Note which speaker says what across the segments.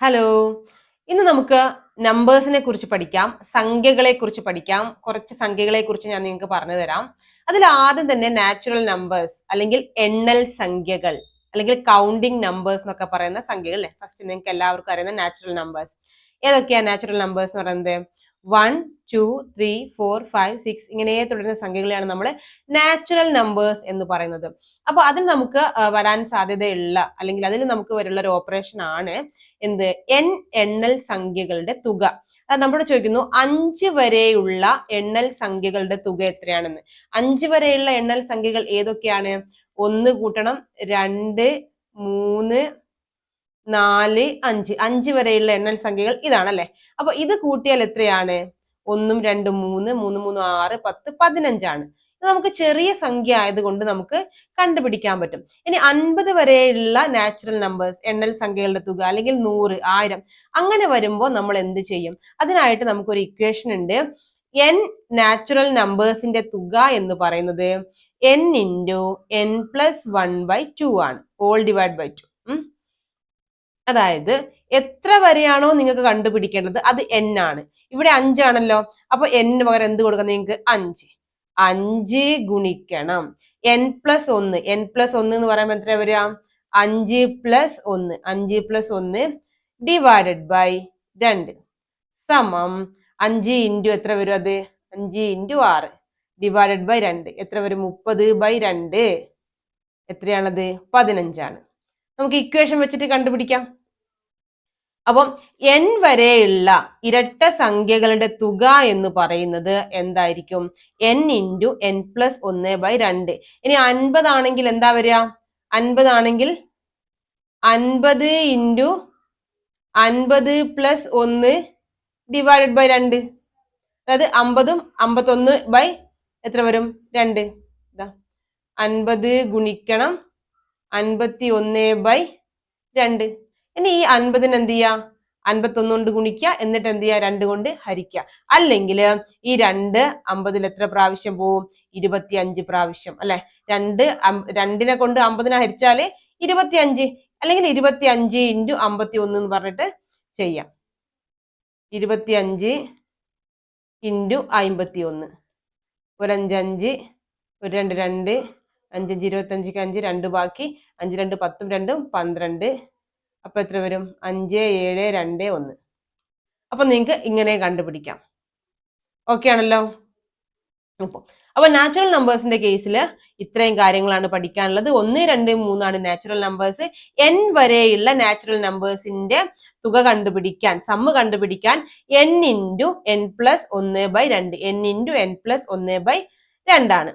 Speaker 1: Hello ഇന്ന് നമുക്ക് നമ്പേഴ്സിനെ കുറിച്ച് പഠിക്കാം സംഖ്യകളെ കുറിച്ച് പഠിക്കാം. കുറച്ച് സംഖ്യകളെ കുറിച്ച് ഞാൻ നിങ്ങൾക്ക് പറഞ്ഞു തരാം. അതിൽ ആദ്യം തന്നെ നാച്ചുറൽ നമ്പേഴ്സ് അല്ലെങ്കിൽ എണ്ണൽ സംഖ്യകൾ അല്ലെങ്കിൽ കൗണ്ടിങ് നമ്പേഴ്സ് എന്നൊക്കെ പറയുന്ന സംഖ്യകൾ ഫസ്റ്റ് നിങ്ങൾക്ക് എല്ലാവർക്കും അറിയുന്ന നാച്ചുറൽ നമ്പേഴ്സ് ഏതൊക്കെയാണ് നാച്ചുറൽ നമ്പേഴ്സ് എന്ന് പറയുന്നത്? One two three four five six ഇങ്ങനെ തുടരുന്ന സംഖ്യകളെയാണ് നമ്മൾ നാച്ചുറൽ നമ്പേഴ്സ് എന്ന് പറയുന്നത്. അപ്പൊ അതിൽ നമുക്ക് വരാൻ സാധ്യതയുള്ള അല്ലെങ്കിൽ അതിൽ നമുക്ക് വരുള്ള ഒരു ഓപ്പറേഷൻ ആണ് എന്ത്? എൻ എണ്ണൽ സംഖ്യകളുടെ തുക. നമ്മളോട് ചോദിക്കുന്നു അഞ്ച് വരെയുള്ള എണ്ണൽ സംഖ്യകളുടെ തുക എത്രയാണെന്ന്? അഞ്ച് വരെയുള്ള എണ്ണൽ സംഖ്യകൾ ഏതൊക്കെയാണ്? ഒന്ന് കൂട്ടണം രണ്ട് മൂന്ന് നാല് അഞ്ച്. അഞ്ച് വരെയുള്ള എണ്ണൽ സംഖ്യകൾ ഇതാണല്ലേ? അപ്പൊ ഇത് കൂട്ടിയാൽ എത്രയാണ്? ഒന്നും രണ്ടും മൂന്ന് മൂന്ന് മൂന്ന് ആറ് പത്ത് പതിനഞ്ചാണ്. ഇത് നമുക്ക് ചെറിയ സംഖ്യ ആയതുകൊണ്ട് നമുക്ക് കണ്ടുപിടിക്കാൻ പറ്റും. ഇനി അൻപത് വരെയുള്ള നാച്ചുറൽ നമ്പേഴ്സ് എണ്ണൽ സംഖ്യകളുടെ തുക അല്ലെങ്കിൽ നൂറ് ആയിരം അങ്ങനെ വരുമ്പോൾ നമ്മൾ എന്ത് ചെയ്യും? അതിനായിട്ട് നമുക്കൊരു ഇക്വേഷൻ ഉണ്ട്. എൻ നാച്ചുറൽ നമ്പേഴ്സിന്റെ തുക എന്ന് പറയുന്നത് N into N plus one by two ആണ്. ഓൾ ഡിവൈഡ് ബൈ ടു അതായത് എത്ര വരെയാണോ നിങ്ങൾക്ക് കണ്ടുപിടിക്കേണ്ടത് അത് എൻ ആണ്. ഇവിടെ അഞ്ചാണല്ലോ അപ്പൊ എന്നിന് പകരം എന്ത് കൊടുക്കാം നിങ്ങൾക്ക്? അഞ്ച്. അഞ്ച് ഗുണിക്കണം. എൻ പ്ലസ് ഒന്ന്. എൻ പ്ലസ് ഒന്ന് എന്ന് പറയുമ്പോൾ എത്ര വരിക? അഞ്ച് പ്ലസ് ഒന്ന്. അഞ്ച് പ്ലസ് ഒന്ന് ഡിവൈഡഡ് ബൈ രണ്ട്. സമം അഞ്ച് ഇന്റു എത്ര വരും അത്? അഞ്ച് ഇന്റു ആറ്. ഡിവൈഡഡ് ബൈ രണ്ട്. എത്ര വരും? മുപ്പത് ബൈ രണ്ട്. എത്രയാണത്? പതിനഞ്ചാണ് നമുക്ക് ഇക്വേഷൻ വെച്ചിട്ട് കണ്ടുപിടിക്കാം. അപ്പം എൻ വരെയുള്ള ഇരട്ട സംഖ്യകളുടെ തുക എന്ന് പറയുന്നത് എന്തായിരിക്കും? എൻ ഇന്റു എൻ പ്ലസ് ഒന്ന് ബൈ രണ്ട്. ഇനി അൻപതാണെങ്കിൽ എന്താ വരിക? അൻപതാണെങ്കിൽ അൻപത് ഇന്റു അൻപത് പ്ലസ് ഒന്ന് ഡിവൈഡഡ് ബൈ രണ്ട്. അതായത് അമ്പതും അമ്പത്തൊന്ന് ബൈ എത്ര വരും? രണ്ട്. അൻപത് ഗുണിക്കണം അൻപത്തി ഒന്ന് ബൈ രണ്ട്. ഇനി ഈ അൻപതിന് എന്ത് ചെയ്യുക അൻപത്തൊന്ന് കൊണ്ട് ഗുണിക്കുക എന്നിട്ട് എന്ത് ചെയ്യുക രണ്ട് കൊണ്ട് ഹരിക്കുക. അല്ലെങ്കിൽ ഈ രണ്ട് അമ്പതിൽ എത്ര പ്രാവശ്യം പോവും? ഇരുപത്തി അഞ്ച് പ്രാവശ്യം അല്ലെ? രണ്ട് രണ്ടിനെ കൊണ്ട് അമ്പതിനെ ഹരിച്ചാൽ ഇരുപത്തി അഞ്ച് അല്ലെങ്കിൽ ഇരുപത്തി അഞ്ച് ഇന്റു അമ്പത്തി ഒന്ന് എന്ന് പറഞ്ഞിട്ട് ചെയ്യാം. ഇരുപത്തി അഞ്ച് ഇന്റു അമ്പത്തി ഒന്ന് ഒരഞ്ചഞ്ച് ഒരു രണ്ട് രണ്ട് അഞ്ചഞ്ച് ഇരുപത്തഞ്ചിക്ക് അഞ്ച് രണ്ട് ബാക്കി. അഞ്ച് രണ്ട് പത്തും രണ്ടും പന്ത്രണ്ട്. അപ്പൊ എത്ര വരും? അഞ്ച് ഏഴ് രണ്ട് ഒന്ന്. അപ്പൊ നിങ്ങൾക്ക് ഇങ്ങനെ കണ്ടുപിടിക്കാം. ഓക്കെ ആണല്ലോ? അപ്പോൾ അപ്പൊ നാച്ചുറൽ നമ്പേഴ്സിന്റെ കേസിൽ ഇത്രയും കാര്യങ്ങളാണ് പഠിക്കാനുള്ളത്. ഒന്ന് രണ്ട് മൂന്നാണ് നാച്ചുറൽ നമ്പേഴ്സ് എൻ വരെയുള്ള നാച്ചുറൽ നമ്പേഴ്സിന്റെ തുക കണ്ടുപിടിക്കാൻ സമ്മ് കണ്ടുപിടിക്കാൻ എൻ ഇന്റു എൻ പ്ലസ് ഒന്ന് ബൈ രണ്ട്. എൻ ഇന്റു എൻ പ്ലസ് ഒന്ന് ബൈ രണ്ടാണ്.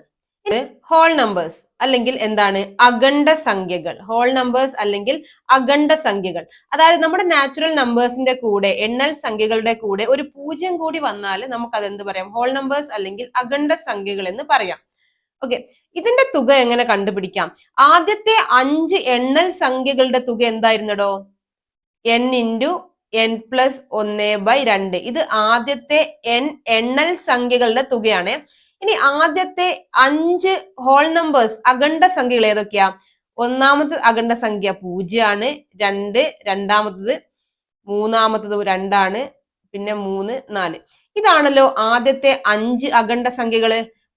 Speaker 1: ഹോൾ നമ്പേഴ്സ് അല്ലെങ്കിൽ എന്താണ്? അഖണ്ഡ സംഖ്യകൾ. ഹോൾ നമ്പേഴ്സ് അല്ലെങ്കിൽ അഖണ്ഡ സംഖ്യകൾ. അതായത് നമ്മുടെ നാച്ചുറൽ നമ്പേഴ്സിന്റെ കൂടെ എണ്ണൽ സംഖ്യകളുടെ കൂടെ ഒരു പൂജ്യം കൂടി വന്നാൽ നമുക്ക് അത് എന്ത് പറയാം? ഹോൾ നമ്പേഴ്സ് അല്ലെങ്കിൽ അഖണ്ഡ സംഖ്യകൾ എന്ന് പറയാം. ഓക്കെ ഇതിന്റെ തുക എങ്ങനെ കണ്ടുപിടിക്കാം? ആദ്യത്തെ അഞ്ച് എണ്ണൽ സംഖ്യകളുടെ തുക എന്തായിരുന്നടോ? എൻ ഇന്റു എൻ പ്ലസ് ഒന്ന് ബൈ രണ്ട്. ഇത് ആദ്യത്തെ എൻ എണ്ണൽ സംഖ്യകളുടെ തുകയാണ്. ഇനി ആദ്യത്തെ അഞ്ച് ഹോൾ നമ്പേഴ്സ് അഖണ്ഡ സംഖ്യകൾ ഏതൊക്കെയാ? ഒന്നാമത്തെ അഖണ്ഡ സംഖ്യ പൂജ്യമാണ് രണ്ട് രണ്ടാമത്തത് മൂന്നാമത്തത് രണ്ടാണ് പിന്നെ മൂന്ന് നാല്. ഇതാണല്ലോ ആദ്യത്തെ അഞ്ച് അഖണ്ഡ സംഖ്യകൾ.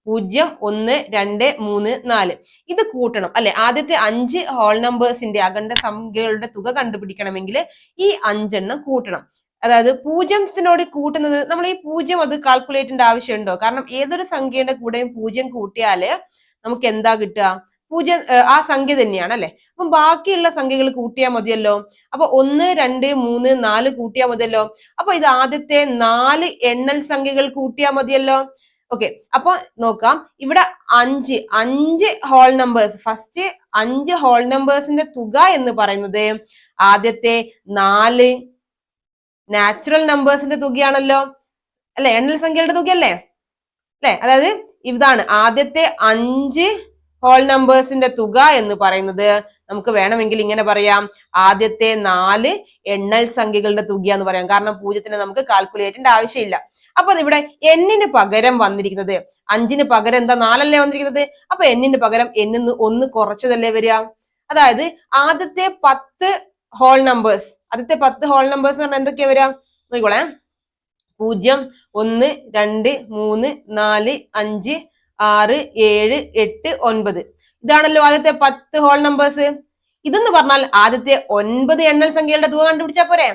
Speaker 1: പൂജ്യം ഒന്ന് രണ്ട് മൂന്ന് നാല്. ഇത് കൂട്ടണം അല്ലെ? ആദ്യത്തെ അഞ്ച് ഹോൾ നമ്പേഴ്സിന്റെ അഖണ്ഡ സംഖ്യകളുടെ തുക കണ്ടുപിടിക്കണമെങ്കിൽ ഈ അഞ്ചെണ്ണം കൂട്ടണം. അതായത് പൂജ്യത്തിനോട് കൂട്ടുന്നത് നമ്മൾ ഈ പൂജ്യം അത് കാൽക്കുലേറ്റിന്റെ ആവശ്യമുണ്ടോ? കാരണം ഏതൊരു സംഖ്യയുടെ കൂടെയും പൂജ്യം കൂട്ടിയാൽ നമുക്ക് എന്താ കിട്ടുക? പൂജ്യം ആ സംഖ്യ തന്നെയാണ് അല്ലെ? അപ്പം ബാക്കിയുള്ള സംഖ്യകൾ കൂട്ടിയാൽ മതിയല്ലോ? അപ്പൊ ഒന്ന് രണ്ട് മൂന്ന് നാല് കൂട്ടിയാൽ മതിയല്ലോ? അപ്പൊ ഇത് ആദ്യത്തെ നാല് എണ്ണൽ സംഖ്യകൾ കൂട്ടിയാൽ മതിയല്ലോ? ഓക്കെ അപ്പൊ നോക്കാം. ഇവിടെ അഞ്ച് അഞ്ച് ഹോൾ നമ്പേഴ്സ് ഫസ്റ്റ് അഞ്ച് ഹോൾ നമ്പേഴ്സിന്റെ തുക എന്ന് പറയുന്നത് ആദ്യത്തെ നാല് നാച്ചുറൽ നമ്പേഴ്സിന്റെ തുകയാണല്ലോ. അല്ലെ? എണ്ണൽ സംഖ്യയുടെ തുകയല്ലേ? അല്ലെ? അതായത് ഇതാണ് ആദ്യത്തെ അഞ്ച് ഹോൾ നമ്പേഴ്സിന്റെ തുക എന്ന് പറയുന്നത്. നമുക്ക് വേണമെങ്കിൽ ഇങ്ങനെ പറയാം. ആദ്യത്തെ നാല് എണ്ണൽ സംഖ്യകളുടെ തുക എന്ന് പറയാം. കാരണം പൂജ്യത്തിന് നമുക്ക് കാൽക്കുലേറ്റിന്റെ ആവശ്യമില്ല. അപ്പൊ ഇവിടെ എന്നിന് പകരം വന്നിരിക്കുന്നത്. അഞ്ചിന് പകരം എന്താ നാലല്ലേ വന്നിരിക്കുന്നത്? അപ്പൊ എന്നിന് പകരം എന്നിന്ന് ഒന്ന് കുറച്ചതല്ലേ വരിക. അതായത് ആദ്യത്തെ പത്ത് ഹോൾ നമ്പേഴ്സ് ആദ്യത്തെ പത്ത് ഹോൾ നമ്പേഴ്സ് എന്ന് പറഞ്ഞാൽ എന്തൊക്കെയാ വരാം നോക്കിക്കോളെ. പൂജ്യം ഒന്ന് രണ്ട് മൂന്ന് നാല് അഞ്ച് ആറ് ഏഴ് എട്ട് ഒൻപത്. ഇതാണല്ലോ ആദ്യത്തെ പത്ത് ഹോൾ നമ്പേഴ്സ് ഇതെന്ന് പറഞ്ഞാൽ ആദ്യത്തെ ഒൻപത് എണ്ണൽ സംഖ്യകളുടെ തുക കണ്ടുപിടിച്ചാ പോരെ.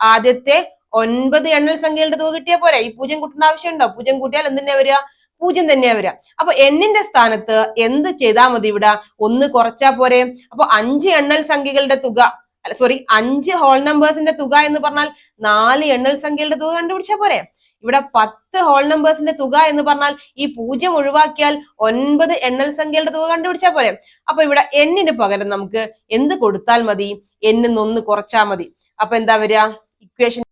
Speaker 1: ആദ്യത്തെ ഒൻപത് എണ്ണൽ സംഖ്യകളുടെ തുക കിട്ടിയാൽ പോരെ. ഈ പൂജ്യം കൂട്ടേണ്ട ആവശ്യമുണ്ടോ? പൂജ്യം കൂട്ടിയാൽ എന്തിനാ വരിക? പൂജ്യം തന്നെയാ വരിക. അപ്പൊ എന്നിന്റെ സ്ഥാനത്ത് എന്ത് ചെയ്താൽ മതി ഇവിടെ? ഒന്ന് കുറച്ചാ പോരെ. അപ്പൊ അഞ്ച് എണ്ണൽ സംഖ്യകളുടെ തുക അല്ല സോറി അഞ്ച് ഹോൾ നമ്പേഴ്സിന്റെ തുക എന്ന് പറഞ്ഞാൽ നാല് എണ്ണൽ സംഖ്യകളുടെ തുക കണ്ടുപിടിച്ചാൽ പോരെ. ഇവിടെ പത്ത് ഹോൾ നമ്പേഴ്സിന്റെ തുക എന്ന് പറഞ്ഞാൽ ഈ പൂജ്യം ഒഴിവാക്കിയാൽ ഒൻപത് എണ്ണൽ സംഖ്യകളുടെ തുക കണ്ടുപിടിച്ചാൽ പോരെ. അപ്പൊ ഇവിടെ എന്നിന് പകരം നമുക്ക് എന്ത് കൊടുത്താൽ മതി? എന്നിന്ന് ഒന്ന് കുറച്ചാൽ മതി. അപ്പൊ എന്താ വരിക? ഇക്വേഷൻ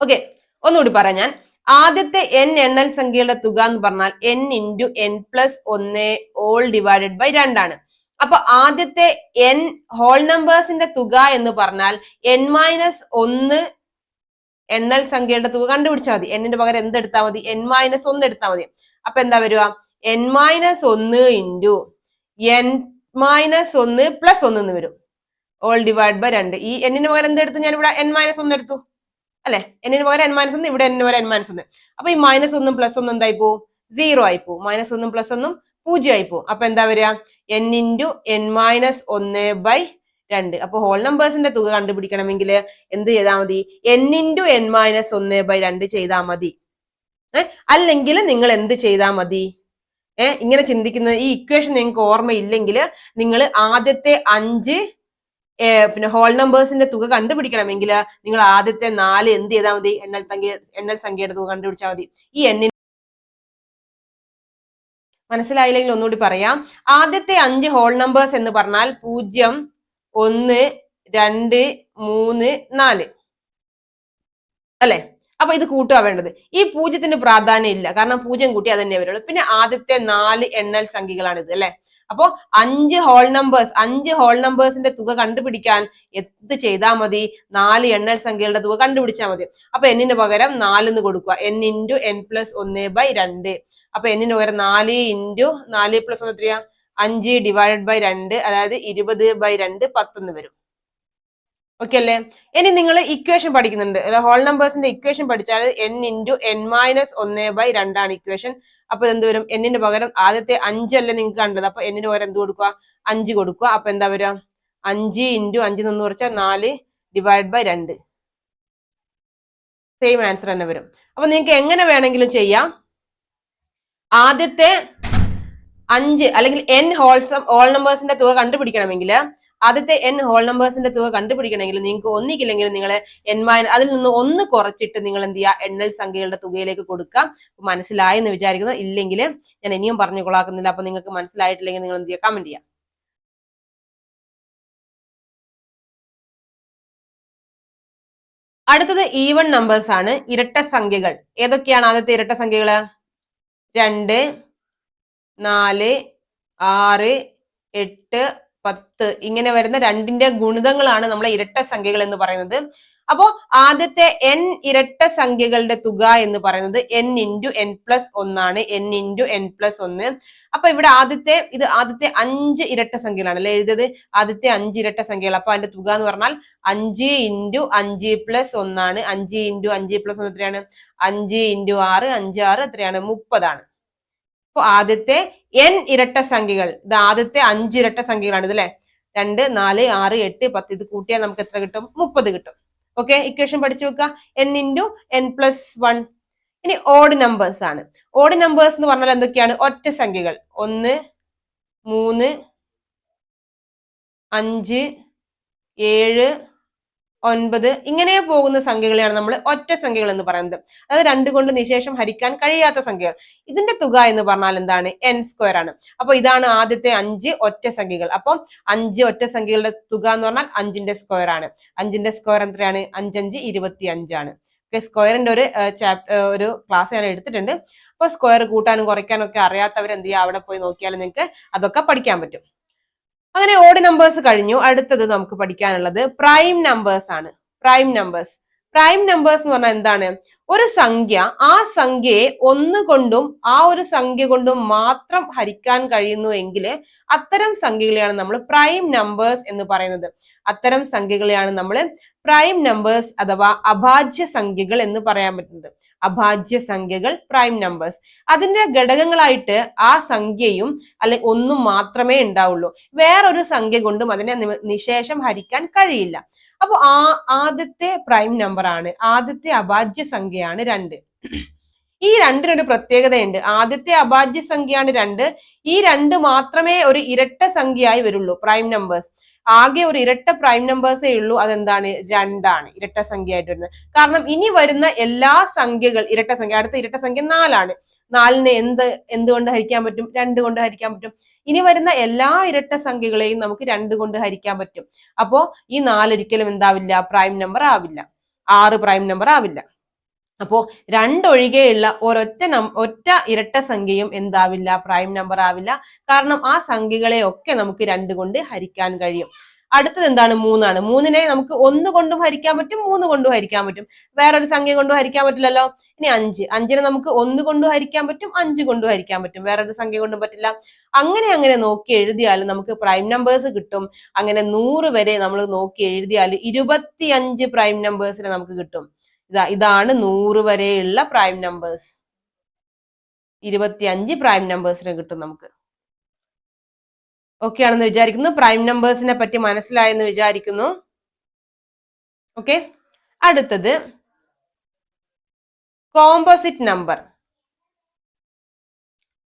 Speaker 1: ഓക്കെ ഒന്നുകൂടി പറയാം ഞാൻ. ആദ്യത്തെ എൻ എണ്ണൽ സംഖ്യയുടെ തുക എന്ന് പറഞ്ഞാൽ എൻ ഇന്റു എൻ പ്ലസ് ഒന്ന് ഓൾ ഡിവൈഡഡ് ബൈ രണ്ടാണ് അപ്പൊ ആദ്യത്തെ എൻ ഹോൾ നമ്പേഴ്സിന്റെ തുക എന്ന് പറഞ്ഞാൽ എൻ മൈനസ് ഒന്ന് എണ്ണൽ സംഖ്യയുടെ തുക കണ്ടുപിടിച്ചാൽ മതി. എന്നിന്റെ പകരം എന്തെടുത്താൽ മതി? എൻ മൈനസ് ഒന്ന് എടുത്താൽ മതി. അപ്പൊ എന്താ വരിക? എൻ മൈനസ് ഒന്ന് ഇന്റു എൻ മൈനസ് ഒന്ന് പ്ലസ് ഒന്ന് എന്ന് വരും. ഓൾ ഡിവൈഡ് ബൈ രണ്ട്. ഈ എന്നിന് പകരം എന്തെടുത്തു ഞാൻ ഇവിടെ എൻ മൈനസ് ഒന്ന് എടുത്തു. അല്ലെ? എന്നിന് പകരം എൻ മൈനസ് ഒന്ന് ഇവിടെ എന്നിന് പകരം എൻ മൈനസ് ഒന്ന്. അപ്പൊ ഈ മൈനസ് ഒന്നും പ്ലസ് ഒന്നും എന്തായി പോവും? സീറോ ആയി പോവും. മൈനസ് ഒന്നും പ്ലസ് ഒന്നും പൂജ്യം ആയി പോവും. അപ്പൊ എന്താ വരിക? എൻ ഇന്റു എൻ മൈനസ് ഒന്ന് ബൈ രണ്ട്. അപ്പൊ ഹോൾ നമ്പേഴ്സിന്റെ തുക കണ്ടുപിടിക്കണമെങ്കിൽ എന്ത് ചെയ്താൽ മതി? എൻ ഇന്റു എൻ മൈനസ് ഒന്ന് ബൈ രണ്ട് ചെയ്താൽ മതി. അല്ലെങ്കിൽ നിങ്ങൾ എന്ത് ചെയ്താൽ മതി? ഏഹ് ഇങ്ങനെ ചിന്തിക്കുന്ന ഈ ഇക്വേഷൻ നിങ്ങൾക്ക് ഓർമ്മയില്ലെങ്കിൽ നിങ്ങൾ ആദ്യത്തെ അഞ്ച് പിന്നെ ഹോൾ നമ്പേഴ്സിന്റെ തുക കണ്ടുപിടിക്കണമെങ്കിൽ നിങ്ങൾ ആദ്യത്തെ നാല് എന്ത് ചെയ്താൽ മതി? എണ്ണൽ സംഖ്യ എണ്ണൽ സംഖ്യയുടെ തുക കണ്ടുപിടിച്ചാൽ മതി. ഈ എണ്ണിന് മനസ്സിലായില്ലെങ്കിൽ ഒന്നുകൂടി പറയാം. ആദ്യത്തെ അഞ്ച് ഹോൾ നമ്പേഴ്സ് എന്ന് പറഞ്ഞാൽ പൂജ്യം ഒന്ന് രണ്ട് മൂന്ന് നാല്. അല്ലെ? അപ്പൊ ഇത് കൂട്ടുക വേണ്ടത്. ഈ പൂജ്യത്തിന് പ്രാധാന്യം ഇല്ല. കാരണം പൂജ്യം കൂട്ടി അത് തന്നെ വരുള്ളൂ. പിന്നെ ആദ്യത്തെ നാല് എണ്ണൽ ഇത് അല്ലെ? അപ്പോ അഞ്ച് ഹോൾ നമ്പേഴ്സ് അഞ്ച് ഹോൾ നമ്പേഴ്സിന്റെ തുക കണ്ടുപിടിക്കാൻ എന്ത് ചെയ്താൽ മതി? നാല് എണ്ണൽ സംഖ്യകളുടെ തുക കണ്ടുപിടിച്ചാൽ മതി. അപ്പൊ എന്നിന് പകരം നാല് എന്ന് കൊടുക്കുക. എൻ ഇന്റു എൻ പ്ലസ് ഒന്ന് ബൈ രണ്ട്. അപ്പൊ എന്നിന് പകരം നാല് ഇന്റു നാല് പ്ലസ് ഒന്ന് എത്രയാ? അഞ്ച് ഡിവൈഡഡ് ബൈ രണ്ട് അതായത് ഇരുപത് ബൈ രണ്ട് പത്തൊന്ന് വരും. ഓക്കെ അല്ലേ? ഇനി നിങ്ങൾ ഇക്വേഷൻ പഠിക്കുന്നുണ്ട്. ഹോൾ നമ്പേഴ്സിന്റെ ഇക്വേഷൻ പഠിച്ചാൽ എൻ ഇന്റു എൻ മൈനസ് ഒന്ന് ബൈ രണ്ടാണ് ഇക്വേഷൻ അപ്പൊ എന്ത് വരും? എന്നിന് പകരം ആദ്യത്തെ അഞ്ചല്ലേ നിങ്ങൾക്ക് കണ്ടത്. അപ്പൊ എന്നിന് പകരം എന്ത് കൊടുക്കുക? അഞ്ച് കൊടുക്കുക. അപ്പൊ എന്താ വരിക? അഞ്ച് ഇന്റു അഞ്ച് നിന്ന് കുറച്ചാൽ നാല് ഡിവൈഡ് ബൈ രണ്ട്. സെയിം ആൻസർ തന്നെ വരും. അപ്പൊ നിങ്ങൾക്ക് എങ്ങനെ വേണമെങ്കിലും ചെയ്യാം. ആദ്യത്തെ അഞ്ച് അല്ലെങ്കിൽ എൻ ഹോൾസ് ഹോൾ നമ്പേഴ്സിന്റെ തുക കണ്ടുപിടിക്കണമെങ്കിൽ ആദ്യത്തെ എൻ ഹോൾ നമ്പേഴ്സിന്റെ തുക കണ്ടുപിടിക്കണമെങ്കിൽ നിങ്ങൾക്ക് ഒന്നിക്കില്ലെങ്കിൽ നിങ്ങൾ എൻ മൈൻ അതിൽ നിന്ന് ഒന്ന് കുറച്ചിട്ട് നിങ്ങൾ എന്ത് ചെയ്യുക? എണ്ണൽ സംഖ്യകളുടെ തുകയിലേക്ക് കൊടുക്കാം മനസ്സിലായെന്ന് വിചാരിക്കുന്നു. ഇല്ലെങ്കിൽ ഞാൻ ഇനിയും പറഞ്ഞു കൊള്ളാക്കുന്നില്ല അപ്പൊ നിങ്ങൾക്ക് മനസ്സിലായിട്ടില്ലെങ്കിൽ നിങ്ങൾ എന്ത് ചെയ്യുക? കമന്റ് ചെയ്യാം അടുത്തത് ഈവൺ നമ്പേഴ്സ് ആണ്. ഇരട്ട സംഖ്യകൾ. ഏതൊക്കെയാണ് ആദ്യത്തെ ഇരട്ട സംഖ്യകൾ? രണ്ട് നാല് ആറ് എട്ട് പത്ത് ഇങ്ങനെ വരുന്ന രണ്ടിന്റെ ഗുണിതങ്ങളാണ് നമ്മളെ ഇരട്ട സംഖ്യകൾ എന്ന് പറയുന്നത്. അപ്പോ ആദ്യത്തെ എൻ ഇരട്ട സംഖ്യകളുടെ തുക എന്ന് പറയുന്നത് എൻ ഇന്റു എൻ പ്ലസ് ഒന്നാണ് എൻ ഇന്റു എൻ പ്ലസ് ഒന്ന് അപ്പൊ ഇവിടെ ആദ്യത്തെ ഇത് ആദ്യത്തെ അഞ്ച് ഇരട്ട സംഖ്യകളാണ് അല്ലെ എഴുതിയത്? ആദ്യത്തെ അഞ്ച് ഇരട്ട സംഖ്യകൾ. അപ്പൊ അതിന്റെ തുക എന്ന് പറഞ്ഞാൽ അഞ്ച് ഇന്റു അഞ്ച് പ്ലസ് ഒന്നാണ് അഞ്ച് ഇന്റു അഞ്ച് പ്ലസ് ഒന്ന് എത്രയാണ്? അഞ്ച് ഇന്റു ആറ് അഞ്ച് ആറ് എത്രയാണ്? മുപ്പതാണ്. അപ്പൊ ആദ്യത്തെ എൻ ഇരട്ട സംഖ്യകൾ. ഇത് ആദ്യത്തെ അഞ്ച് ഇരട്ട സംഖ്യകളാണ് ഇത് അല്ലെ രണ്ട് നാല് ആറ് എട്ട് പത്ത്. ഇത് കൂട്ടിയാൽ നമുക്ക് എത്ര കിട്ടും? മുപ്പത് കിട്ടും. ഓക്കെ ഇക്വേഷൻ പഠിച്ചു വെക്കുക N into N plus one ഇനി ഓഡ് നമ്പേഴ്സ് ആണ്. ഓഡ് നമ്പേഴ്സ് എന്ന് പറഞ്ഞാൽ എന്തൊക്കെയാണ്? ഒറ്റ സംഖ്യകൾ. ഒന്ന് മൂന്ന് അഞ്ച് ഏഴ് ഒൻപത്. ഇങ്ങനെ പോകുന്ന സംഖ്യകളെയാണ് നമ്മൾ ഒറ്റ സംഖ്യകൾ എന്ന് പറയുന്നത്. അതായത് രണ്ട് കൊണ്ട് നിശേഷം ഹരിക്കാൻ കഴിയാത്ത സംഖ്യകൾ. ഇതിന്റെ തുക എന്ന് പറഞ്ഞാൽ എന്താണ്? എൻ സ്ക്വയർ ആണ്. അപ്പൊ ഇതാണ് ആദ്യത്തെ അഞ്ച് ഒറ്റ സംഖ്യകൾ. അപ്പം അഞ്ച് ഒറ്റ സംഖ്യകളുടെ തുക എന്ന് പറഞ്ഞാൽ അഞ്ചിന്റെ സ്ക്വയർ ആണ്. അഞ്ചിന്റെ സ്ക്വയർ എത്രയാണ്? അഞ്ചഞ്ച് ഇരുപത്തി അഞ്ചാണ് സ്ക്വയറിന്റെ ഒരു ചാപ്റ്റർ ഒരു ക്ലാസ് ഞാൻ എടുത്തിട്ടുണ്ട്. അപ്പൊ സ്ക്വയർ കൂട്ടാനും കുറയ്ക്കാനും ഒക്കെ അറിയാത്തവർ എന്ത് ചെയ്യുക? അവിടെ പോയി നോക്കിയാൽ നിങ്ങൾക്ക് അതൊക്കെ പഠിക്കാൻ പറ്റും. അങ്ങനെ ഓഡ് നമ്പേഴ്സ് കഴിഞ്ഞു. അടുത്തത് നമുക്ക് പഠിക്കാനുള്ളത് പ്രൈം നമ്പേഴ്സ് ആണ്. പ്രൈം നമ്പേഴ്സ് പ്രൈം നമ്പേഴ്സ് എന്ന് പറഞ്ഞാൽ എന്താണ്? ഒരു സംഖ്യ ആ സംഖ്യയെ ഒന്ന് കൊണ്ടും ആ ഒരു സംഖ്യ കൊണ്ടും മാത്രം ഹരിക്കാൻ കഴിയുന്നു എങ്കിൽ അത്തരം സംഖ്യകളെയാണ് നമ്മൾ പ്രൈം നമ്പേഴ്സ് എന്ന് പറയുന്നത്. അത്തരം സംഖ്യകളെയാണ് നമ്മൾ പ്രൈം നമ്പേഴ്സ് അഥവാ അഭാജ്യ സംഖ്യകൾ എന്ന് പറയാൻ പറ്റുന്നത്. അഭാജ്യ സംഖ്യകൾ പ്രൈം നമ്പേഴ്സ് അതിന്റെ ഘടകങ്ങളായിട്ട് ആ സംഖ്യയും അല്ലെ ഒന്നും മാത്രമേ ഉണ്ടാവുള്ളൂ. വേറൊരു സംഖ്യ കൊണ്ടും അതിനെ നിശേഷം ഹരിക്കാൻ കഴിയില്ല. അപ്പൊ ആ ആദ്യത്തെ പ്രൈം നമ്പർ ആണ്. ആദ്യത്തെ അഭാജ്യ സംഖ്യയാണ് രണ്ട്. ഈ രണ്ടിനൊരു പ്രത്യേകതയുണ്ട്. ആദ്യത്തെ അഭാജ്യ സംഖ്യയാണ് രണ്ട്. ഈ രണ്ട് മാത്രമേ ഒരു ഇരട്ട സംഖ്യയായി വരുള്ളൂ പ്രൈം നമ്പേഴ്സ് ആകെ ഒരു ഇരട്ട പ്രൈം നമ്പേഴ്സേ ഉള്ളൂ. അതെന്താണ്? രണ്ടാണ്. ഇരട്ട സംഖ്യയായിട്ട് വരുന്നത്. കാരണം ഇനി വരുന്ന എല്ലാ സംഖ്യകൾ ഇരട്ട സംഖ്യ അടുത്ത ഇരട്ട സംഖ്യ നാലാണ്. നാലിനെ എന്ത് എന്തുകൊണ്ട് ഹരിക്കാൻ പറ്റും? രണ്ട് കൊണ്ട് ഹരിക്കാൻ പറ്റും. ഇനി വരുന്ന എല്ലാ ഇരട്ട സംഖ്യകളെയും നമുക്ക് രണ്ട് കൊണ്ട് ഹരിക്കാൻ പറ്റും. അപ്പോ ഈ നാലൊരിക്കലും എന്താവില്ല? പ്രൈം നമ്പർ ആവില്ല. ആറ് പ്രൈം നമ്പർ ആവില്ല. അപ്പോ രണ്ടൊഴികെയുള്ള ഒരൊറ്റ നം ഒറ്റ ഇരട്ട സംഖ്യയും എന്താവില്ല? പ്രൈം നമ്പർ ആവില്ല. കാരണം ആ സംഖ്യകളെ ഒക്കെ നമുക്ക് രണ്ട് കൊണ്ട് ഹരിക്കാൻ കഴിയും. അടുത്തത് എന്താണ്? മൂന്നാണ്. മൂന്നിനെ നമുക്ക് ഒന്ന് കൊണ്ടും ഹരിക്കാൻ പറ്റും മൂന്ന് കൊണ്ടും ഹരിക്കാൻ പറ്റും. വേറൊരു സംഖ്യ കൊണ്ടും ഹരിക്കാൻ പറ്റില്ലല്ലോ? ഇനി അഞ്ച്. അഞ്ചിനെ നമുക്ക് ഒന്ന് കൊണ്ടും ഹരിക്കാൻ പറ്റും അഞ്ച് കൊണ്ടും ഹരിക്കാൻ പറ്റും. വേറൊരു സംഖ്യ കൊണ്ടും പറ്റില്ല. അങ്ങനെ അങ്ങനെ നോക്കി എഴുതിയാൽ നമുക്ക് പ്രൈം നമ്പേഴ്സ് കിട്ടും. അങ്ങനെ നൂറ് വരെ നമ്മൾ നോക്കി എഴുതിയാൽ ഇരുപത്തി അഞ്ച് പ്രൈം നമ്പേഴ്സിനെ നമുക്ക് കിട്ടും. ഇതാണ് നൂറ് വരെയുള്ള പ്രൈം നമ്പേഴ്സ് ഇരുപത്തി അഞ്ച് പ്രൈം നമ്പേഴ്സിനെ കിട്ടും നമുക്ക്. ഓക്കെ ആണെന്ന് വിചാരിക്കുന്നു. പ്രൈം നമ്പേഴ്സിനെ പറ്റി മനസ്സിലായെന്ന് വിചാരിക്കുന്നു. ഓക്കെ അടുത്തത്. കോമ്പോസിറ്റ് നമ്പർ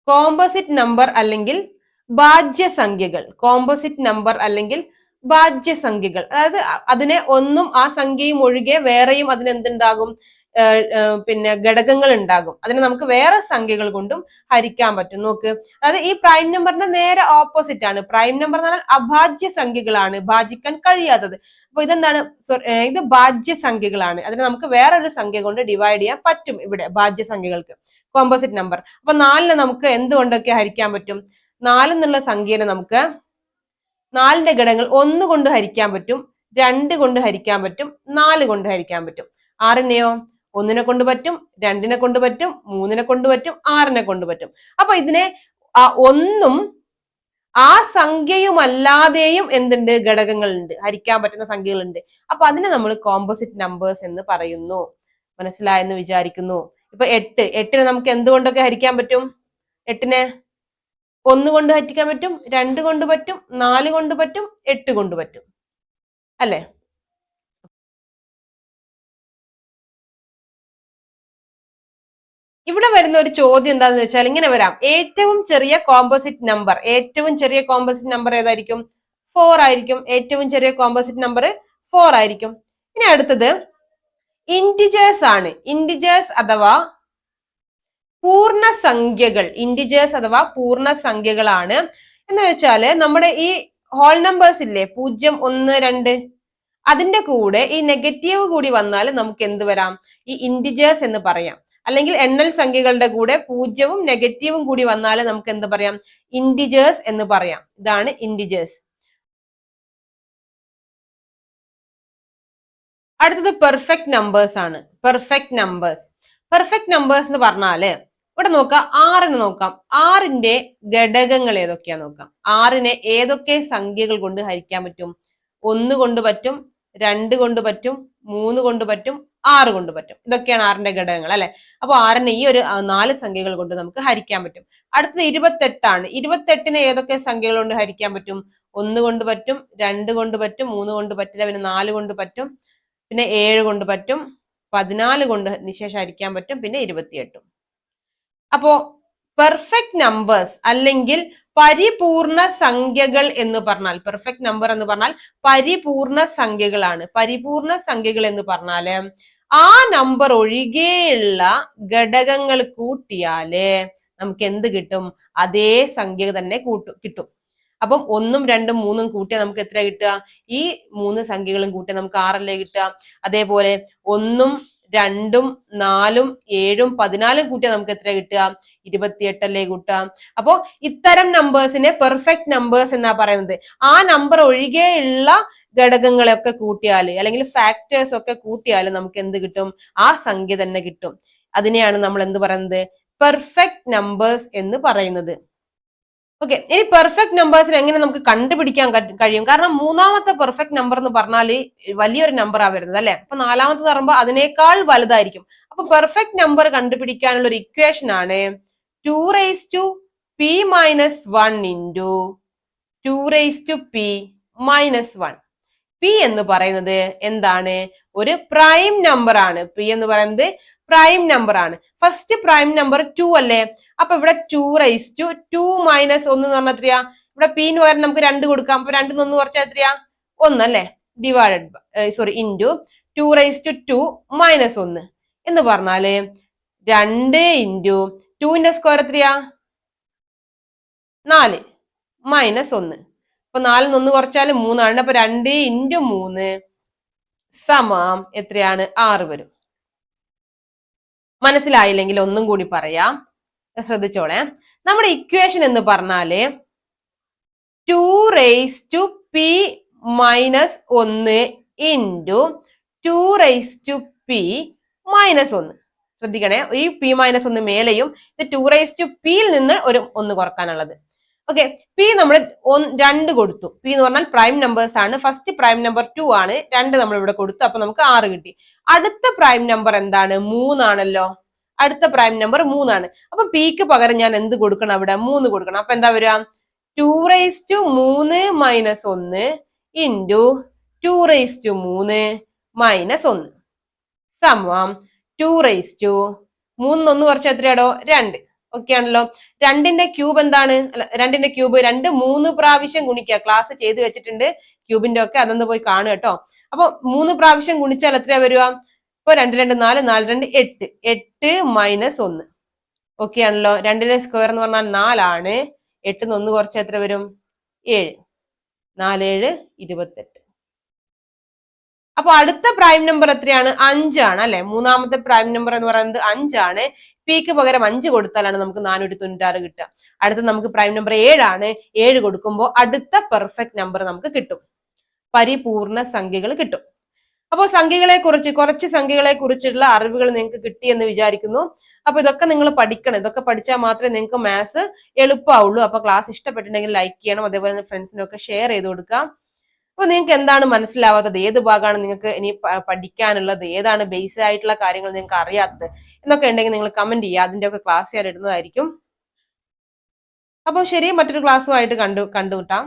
Speaker 1: കോമ്പോസിറ്റ് നമ്പർ അല്ലെങ്കിൽ ഭാജ്യസംഖ്യകൾ കോമ്പോസിറ്റ് നമ്പർ അല്ലെങ്കിൽ ഭാജ്യസംഖ്യകൾ അതായത് അതിനെ ഒന്നും ആ സംഖ്യയും ഒഴികെ വേറെയും അതിന് എന്തുണ്ടാകും ഏർ, ഏർ, പിന്നെ ഘടകങ്ങൾ ഉണ്ടാകും അതിനെ നമുക്ക് വേറെ സംഖ്യകൾ കൊണ്ടും ഹരിക്കാൻ പറ്റും. നോക്ക്. അതായത് ഈ പ്രൈം നമ്പറിന്റെ നേരെ ഓപ്പോസിറ്റ് ആണ്. പ്രൈം നമ്പർ എന്ന് പറഞ്ഞാൽ അഭാജ്യ സംഖ്യകളാണ് ഭാജിക്കാൻ കഴിയാത്തത്. അപ്പൊ ഇതെന്താണ്? ഇത് ഭാജ്യ സംഖ്യകളാണ് അതിനെ നമുക്ക് വേറെ ഒരു സംഖ്യ കൊണ്ട് ഡിവൈഡ് ചെയ്യാൻ പറ്റും ഇവിടെ ഭാജ്യ സംഖ്യകൾക്ക് കോമ്പോസിറ്റ് നമ്പർ അപ്പൊ നാലിനെ നമുക്ക് എന്തുകൊണ്ടൊക്കെ ഹരിക്കാൻ പറ്റും? നാലെന്നുള്ള സംഖ്യനെ നമുക്ക് നാലിന്റെ ഘടകങ്ങൾ ഒന്ന് കൊണ്ട് ഹരിക്കാൻ പറ്റും രണ്ട് കൊണ്ട് ഹരിക്കാൻ പറ്റും നാല് കൊണ്ട് ഹരിക്കാൻ പറ്റും. ആറിനെയോ ഒന്നിനെ കൊണ്ട് പറ്റും രണ്ടിനെ കൊണ്ട് പറ്റും മൂന്നിനെ കൊണ്ട് പറ്റും ആറിനെ കൊണ്ട് പറ്റും. അപ്പൊ ഇതിനെ ഒന്നും ആ സംഖ്യയുമല്ലാതെയും എന്തുണ്ട്? ഘടകങ്ങളുണ്ട്. ഹരിക്കാൻ പറ്റുന്ന സംഖ്യകളുണ്ട്. അപ്പൊ അതിനെ നമ്മൾ കോമ്പോസിറ്റ് നമ്പേഴ്സ് എന്ന് പറയുന്നു. മനസ്സിലായെന്ന് വിചാരിക്കുന്നു. ഇപ്പൊ എട്ട്. എട്ടിനെ നമുക്ക് എന്തുകൊണ്ടൊക്കെ ഹരിക്കാൻ പറ്റും? എട്ടിനെ ഒന്ന് കൊണ്ട് ഹറ്റിക്കാൻ പറ്റും രണ്ട് കൊണ്ട് പറ്റും നാല് കൊണ്ട് പറ്റും എട്ട് കൊണ്ട് പറ്റും. അല്ലെ? ഇവിടെ വരുന്ന ഒരു ചോദ്യം എന്താണെന്ന് വെച്ചാൽ ഇങ്ങനെ വരാം. ഏറ്റവും ചെറിയ കോമ്പോസിറ്റ് നമ്പർ ഏറ്റവും ചെറിയ കോമ്പോസിറ്റ് നമ്പർ ഏതായിരിക്കും? ഫോർ ആയിരിക്കും. ഏറ്റവും ചെറിയ കോമ്പോസിറ്റ് നമ്പർ ഫോർ ആയിരിക്കും. ഇനി അടുത്തത് ഇൻഡിജേഴ്സ് ആണ്. ഇൻഡിജേഴ്സ് അഥവാ പൂർണസംഖ്യകൾ ഇൻഡിജേഴ്സ് അഥവാ പൂർണസംഖ്യകളാണ്. എന്ന് വെച്ചാൽ നമ്മുടെ ഈ ഹോൾ നമ്പേഴ്സ് ഇല്ലേ പൂജ്യം ഒന്ന് രണ്ട് അതിന്റെ കൂടെ ഈ നെഗറ്റീവ് കൂടി വന്നാൽ നമുക്ക് എന്ത് വരാം? ഈ ഇൻഡിജേഴ്സ് എന്ന് പറയാം. അല്ലെങ്കിൽ എണ്ണൽ സംഖ്യകളുടെ കൂടെ പൂജ്യവും നെഗറ്റീവും കൂടി വന്നാൽ നമുക്ക് എന്ത് പറയാം? ഇൻഡിജേഴ്സ് എന്ന് പറയാം. ഇതാണ് ഇൻഡിജേഴ്സ് അടുത്തത് പെർഫെക്റ്റ് നമ്പേഴ്സ് ആണ്. പെർഫെക്റ്റ് നമ്പേഴ്സ് പെർഫെക്റ്റ് നമ്പേഴ്സ് എന്ന് പറഞ്ഞാൽ ഇവിടെ നോക്കാം ആറിന് നോക്കാം. ആറിന്റെ ഘടകങ്ങൾ ഏതൊക്കെയാ നോക്കാം? ആറിനെ ഏതൊക്കെ സംഖ്യകൾ കൊണ്ട് ഹരിക്കാൻ പറ്റും? ഒന്ന് കൊണ്ട് പറ്റും രണ്ട് കൊണ്ട് പറ്റും മൂന്ന് കൊണ്ട് പറ്റും ആറ് കൊണ്ട് പറ്റും. ഇതൊക്കെയാണ് ആറിന്റെ ഘടകങ്ങൾ അല്ലെ? അപ്പൊ ആറിനെ ഈ ഒരു നാല് സംഖ്യകൾ കൊണ്ട് നമുക്ക് ഹരിക്കാൻ പറ്റും. അടുത്തത് ഇരുപത്തെട്ടാണ്. ഇരുപത്തെട്ടിനെ ഏതൊക്കെ സംഖ്യകൾ കൊണ്ട് ഹരിക്കാൻ പറ്റും? ഒന്ന് കൊണ്ട് പറ്റും രണ്ട് കൊണ്ട് പറ്റും മൂന്ന് കൊണ്ട് പറ്റില്ല പിന്നെ നാല് കൊണ്ട് പറ്റും പിന്നെ ഏഴ് കൊണ്ട് പറ്റും പതിനാല് കൊണ്ട് നിശേഷം ഹരിക്കാൻ പറ്റും പിന്നെ ഇരുപത്തിയെട്ടും. അപ്പോ പെർഫെക്റ്റ് നമ്പേഴ്സ് അല്ലെങ്കിൽ പരിപൂർണ സംഖ്യകൾ എന്ന് പറഞ്ഞാൽ പെർഫെക്റ്റ് നമ്പർ എന്ന് പറഞ്ഞാൽ പരിപൂർണ സംഖ്യകളാണ്. പരിപൂർണ സംഖ്യകൾ എന്ന് പറഞ്ഞാൽ ആ നമ്പർ ഒഴികെയുള്ള ഘടകങ്ങൾ കൂട്ടിയാൽ നമുക്ക് എന്ത് കിട്ടും? അതേ സംഖ്യ തന്നെ കൂട്ടും കിട്ടും. അപ്പം ഒന്നും രണ്ടും മൂന്നും കൂട്ടിയാൽ നമുക്ക് എത്ര കിട്ടുക? ഈ മൂന്ന് സംഖ്യകളും കൂട്ടിയാൽ നമുക്ക് ആറല്ലേ കിട്ടുക? അതേപോലെ ഒന്നും രണ്ടും നാലും ഏഴും പതിനാലും കൂട്ടിയാൽ നമുക്ക് എത്ര കിട്ടുക? ഇരുപത്തിയെട്ടല്ലേ കൂട്ടുക? അപ്പോ ഇത്തരം നമ്പേഴ്സിനെ പെർഫെക്റ്റ് നമ്പേഴ്സ് എന്നാ പറയുന്നത്. ആ നമ്പർ ഒഴികെയുള്ള ഘടകങ്ങളൊക്കെ കൂട്ടിയാൽ അല്ലെങ്കിൽ ഫാക്ടേഴ്സ് ഒക്കെ കൂട്ടിയാൽ നമുക്ക് എന്ത് കിട്ടും? ആ സംഖ്യ തന്നെ കിട്ടും. അതിനെയാണ് നമ്മൾ എന്ത് പറയുന്നത്? പെർഫെക്റ്റ് നമ്പേഴ്സ് എന്ന് പറയുന്നത്. ഓക്കെ ഇനി പെർഫെക്റ്റ് നമ്പേഴ്സിന് എങ്ങനെ നമുക്ക് കണ്ടുപിടിക്കാൻ കഴിയും? കാരണം മൂന്നാമത്തെ പെർഫെക്റ്റ് നമ്പർ എന്ന് പറഞ്ഞാൽ വലിയൊരു നമ്പർ ആ വരുന്നത് അല്ലെ? അപ്പൊ നാലാമത്തെ പറയുമ്പോൾ അതിനേക്കാൾ വലുതായിരിക്കും. അപ്പൊ പെർഫെക്റ്റ് നമ്പർ കണ്ടുപിടിക്കാനുള്ള ഒരു ഇക്വേഷൻ ആണ് two raise two P minus one into two raise two P minus one P എന്ന് പറയുന്നത് എന്താണ്? ഒരു പ്രൈം നമ്പർ ആണ്. പി എന്ന് പറയുന്നത് പ്രൈം നമ്പർ ആണ്. ഫസ്റ്റ് പ്രൈം നമ്പർ ടു അല്ലേ? അപ്പൊ ഇവിടെ two rise two two minus ഒന്ന് എന്ന് പറഞ്ഞാൽ എത്രയാ? ഇവിടെ പി എന്ന് പകരം നമുക്ക് രണ്ട് കൊടുക്കാം. അപ്പൊ രണ്ടിൽ നിന്ന് കുറച്ചാൽ എത്രയാ? ഒന്ന് അല്ലേ? Divided sorry into two rise two two minus ഒന്ന് എന്ന് പറഞ്ഞാൽ രണ്ട് ഇന്റു ടുവിന്റെ സ്ക്വയർ എത്രയാ? നാല് മൈനസ് ഒന്ന്. അപ്പൊ നാലിൽ നിന്ന് കുറച്ചാൽ മൂന്നാണ്. അപ്പൊ രണ്ട് ഇന്റു മൂന്ന് സമം എത്രയാണ്? ആറ് വരും. മനസ്സിലായില്ലെങ്കിൽ ഒന്നും കൂടി പറയാം. ശ്രദ്ധിച്ചോളെ. നമ്മുടെ ഇക്വേഷൻ എന്ന് പറഞ്ഞാൽ two raise two P minus ഒന്ന് into two raise two P minus ഒന്ന്. ശ്രദ്ധിക്കണേ. ഈ പി മൈനസ് ഒന്ന് മേലെയും ഇത് ടു റേസ് ടു പിയിൽ നിന്ന് ഒരു ഒന്ന് കുറക്കാനുള്ളത്. ഓക്കെ പി നമ്മൾ രണ്ട് കൊടുത്തു. പി എന്ന് പറഞ്ഞാൽ പ്രൈം നമ്പേഴ്സ് ആണ്. ഫസ്റ്റ് പ്രൈം നമ്പർ ടു ആണ്. രണ്ട് നമ്മൾ ഇവിടെ കൊടുത്തു. അപ്പൊ നമുക്ക് ആറ് കിട്ടി. അടുത്ത പ്രൈം നമ്പർ എന്താണ്? മൂന്നാണല്ലോ. അടുത്ത പ്രൈം നമ്പർ മൂന്നാണ്. അപ്പൊ പിക്ക് പകരം ഞാൻ എന്ത് കൊടുക്കണം അവിടെ? മൂന്ന് കൊടുക്കണം. അപ്പൊ എന്താ വരിക? ടു റേസ് ടു മൂന്ന് മൈനസ് ഒന്ന് ഇന്റു ടു റേസ് ടു മൂന്ന് മൈനസ് ഒന്ന്. സമം ടു റേസ് ടു മൂന്നൊന്ന് കുറച്ച് എത്രയാടോ? രണ്ട്. ഓക്കെ ആണല്ലോ. രണ്ടിന്റെ ക്യൂബ് എന്താണ്? രണ്ടിന്റെ ക്യൂബ് രണ്ട് മൂന്ന് പ്രാവശ്യം ഗുണിക്കുക. ക്ലാസ് ചെയ്ത് വെച്ചിട്ടുണ്ട്. ക്യൂബിന്റെ ഒക്കെ അതൊന്ന് പോയി കാണുക കേട്ടോ. അപ്പൊ മൂന്ന് പ്രാവശ്യം ഗുണിച്ചാൽ എത്രയാ വരിക? ഇപ്പൊ രണ്ട് രണ്ട് നാല് നാല് രണ്ട് എട്ട്. എട്ട് മൈനസ് ഒന്ന്. ഓക്കെ ആണല്ലോ. രണ്ടിന്റെ സ്ക്വയർ എന്ന് പറഞ്ഞാൽ നാലാണ്. എട്ടിന്ന് ഒന്ന് കുറച്ച് എത്ര വരും? ഏഴ്. നാലേഴ് ഇരുപത്തെട്ട്. അപ്പൊ അടുത്ത പ്രൈം നമ്പർ എത്രയാണ്? അഞ്ചാണ് അല്ലെ? മൂന്നാമത്തെ പ്രൈം നമ്പർ എന്ന് പറയുന്നത് അഞ്ചാണ്. പിക്ക് പകരം അഞ്ച് കൊടുത്താലാണ് നമുക്ക് നാനൂറ്റി തൊണ്ണൂറ്റാറ് കിട്ടുക. അടുത്ത നമുക്ക് പ്രൈം നമ്പർ ഏഴാണ്. ഏഴ് കൊടുക്കുമ്പോൾ അടുത്ത പെർഫെക്റ്റ് നമ്പർ നമുക്ക് കിട്ടും. പരിപൂർണ സംഖ്യകൾ കിട്ടും. അപ്പോൾ സംഖ്യകളെ കുറിച്ച് കുറച്ച് സംഖ്യകളെ കുറിച്ചുള്ള അറിവുകൾ നിങ്ങൾക്ക് കിട്ടി എന്ന് വിചാരിക്കുന്നു. അപ്പൊ ഇതൊക്കെ നിങ്ങൾ പഠിക്കണം. ഇതൊക്കെ പഠിച്ചാൽ മാത്രമേ നിങ്ങൾക്ക് മാത്സ് എളുപ്പമാവുള്ളൂ. അപ്പൊ ക്ലാസ് ഇഷ്ടപ്പെട്ടിട്ടുണ്ടെങ്കിൽ ലൈക്ക് ചെയ്യണം. അതേപോലെ ഫ്രണ്ട്സിനൊക്കെ ഷെയർ ചെയ്ത് കൊടുക്കാം അപ്പൊ നിങ്ങൾക്ക് എന്താണ് മനസ്സിലാവാത്തത്? ഏത് ഭാഗമാണ് നിങ്ങൾക്ക് ഇനി പഠിക്കാനുള്ളത്? ഏതാണ് ബേസ് ആയിട്ടുള്ള കാര്യങ്ങൾ നിങ്ങൾക്ക് അറിയാത്തത്? എന്നൊക്കെ ഉണ്ടെങ്കിൽ നിങ്ങൾ കമന്റ് ചെയ്യുക. അതിന്റെ ഒക്കെ ക്ലാസ് ഞാൻ ഇടുന്നതായിരിക്കും. അപ്പം ശരി മറ്റൊരു ക്ലാസ്സുമായിട്ട് കണ്ടു കണ്ടുമുട്ടാം.